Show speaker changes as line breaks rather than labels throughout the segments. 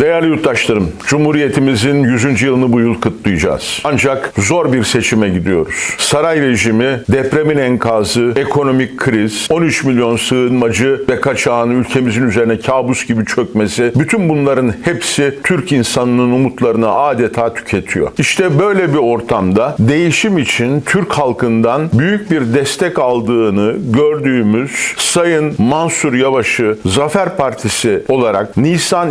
Değerli yurttaşlarım, Cumhuriyetimizin 100. yılını bu yıl kutlayacağız. Ancak zor bir seçime gidiyoruz. Saray rejimi, depremin enkazı, ekonomik kriz, 13 milyon sığınmacı ve kaçağın ülkemizin üzerine kabus gibi çökmesi, bütün bunların hepsi Türk insanının umutlarını adeta tüketiyor. İşte böyle bir ortamda değişim için Türk halkından büyük bir destek aldığını gördüğümüz Sayın Mansur Yavaş'ı Zafer Partisi olarak Nisan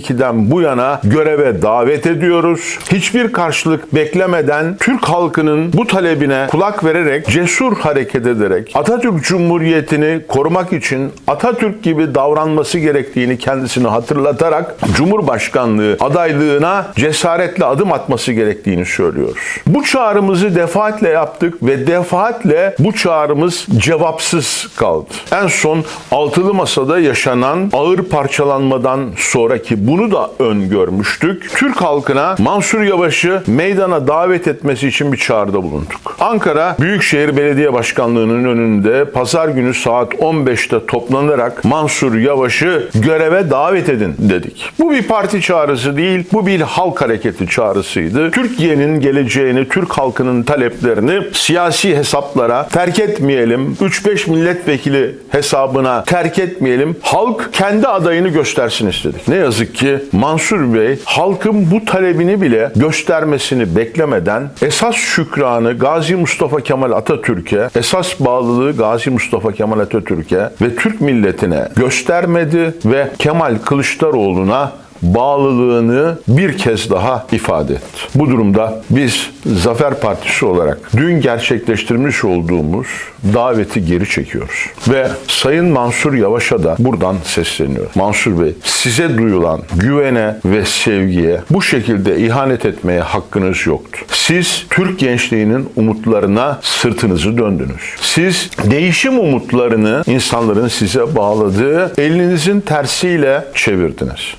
2022'den bu yana göreve davet ediyoruz. Hiçbir karşılık beklemeden Türk halkının bu talebine kulak vererek cesur hareket ederek Atatürk Cumhuriyeti'ni korumak için Atatürk gibi davranması gerektiğini kendisine hatırlatarak Cumhurbaşkanlığı adaylığına cesaretle adım atması gerektiğini söylüyoruz. Bu çağrımızı defaatle yaptık ve defaatle bu çağrımız cevapsız kaldı. En son altılı masada yaşanan ağır parçalanmadan sonraki bunu da öngörmüştük. Türk halkına Mansur Yavaş'ı meydana davet etmesi için bir çağrıda bulunduk. Ankara Büyükşehir Belediye Başkanlığı'nın önünde pazar günü saat 15'te toplanarak Mansur Yavaş'ı göreve davet edin dedik. Bu bir parti çağrısı değil, bu bir halk hareketi çağrısıydı. Türkiye'nin geleceğini, Türk halkının taleplerini siyasi hesaplara terk etmeyelim. 3-5 milletvekili hesabına terk etmeyelim. Halk kendi adayını göstersin istedik. Ne yazık ki Mansur Bey halkın bu talebini bile göstermesini beklemeden esas şükranı Gazi Mustafa Kemal Atatürk'e, esas bağlılığı Gazi Mustafa Kemal Atatürk'e ve Türk milletine göstermedi ve Kemal Kılıçdaroğlu'na bağlılığını bir kez daha ifade etti. Bu durumda biz Zafer Partisi olarak dün gerçekleştirmiş olduğumuz daveti geri çekiyoruz. Ve Sayın Mansur Yavaş'a da buradan sesleniyorum. Mansur Bey size duyulan güvene ve sevgiye bu şekilde ihanet etmeye hakkınız yoktu. Siz Türk gençliğinin umutlarına sırtınızı döndünüz. Siz değişim umutlarını insanların size bağladığı elinizin tersiyle çevirdiniz.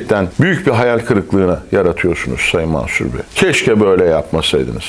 Gerçekten büyük bir hayal kırıklığına yaratıyorsunuz Sayın Mansur Bey. Keşke böyle yapmasaydınız.